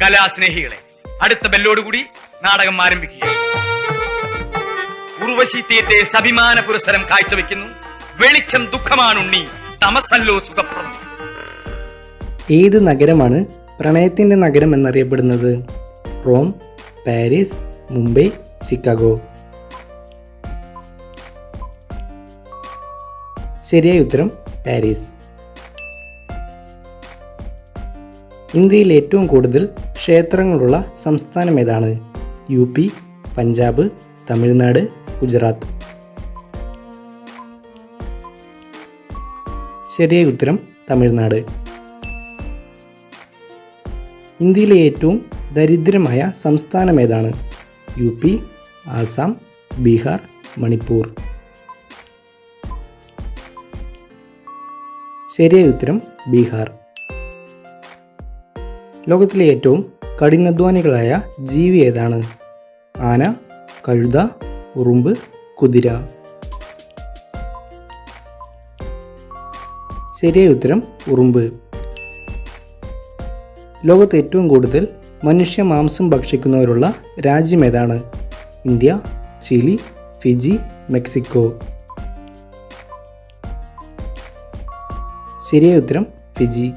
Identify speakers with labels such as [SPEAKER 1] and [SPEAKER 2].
[SPEAKER 1] കലാസ്നേഹികളെ അടുത്ത ബെല്ലോടുകൂടി നാടകം ആരംഭിക്കുകയാണ് ഉർവശി തീയറ്റെ സഭിമാന പുരസ്സരം കാഴ്ചവെക്കുന്നു. വെളിച്ചം ദുഃഖമാണുണ്ണി തമസല്ലോ സുഖപ്രദം.
[SPEAKER 2] ഏത് നഗരമാണ് പ്രണയത്തിന്റെ നഗരം എന്നറിയപ്പെടുന്നത്? Rome Paris Mumbai Chicago. ശരിയായ ഉത്തരം പാരീസ്. ഇന്ത്യയിൽ ഏറ്റവും കൂടുതൽ ക്ഷേത്രങ്ങളുള്ള സംസ്ഥാനം ഏതാണ്? U P Punjab Tamil Nadu Gujarat. ശരിയായ ഉത്തരം തമിഴ്നാട്. ഇന്ത്യയിലെ ഏറ്റവും ദരിദ്രമായ സംസ്ഥാനം ഏതാണ്? U P Assam Bihar Manipur. ശരിയായ ഉത്തരം ബീഹാർ. ലോകത്തിലെ ഏറ്റവും കഠിനാധ്വാനികളായ ജീവി ഏതാണ്? ആന കഴുത ഉറുമ്പ് കുതിര. ശരിയായ ഉത്തരം ഉറുമ്പ്. ലോകത്ത് ഏറ്റവും കൂടുതൽ മനുഷ്യ മാംസം ഭക്ഷിക്കുന്നവരുള്ള രാജ്യം ഏതാണ്? India Chile Fiji Mexico. ശരിയായ ഉത്തരം ഫിജി.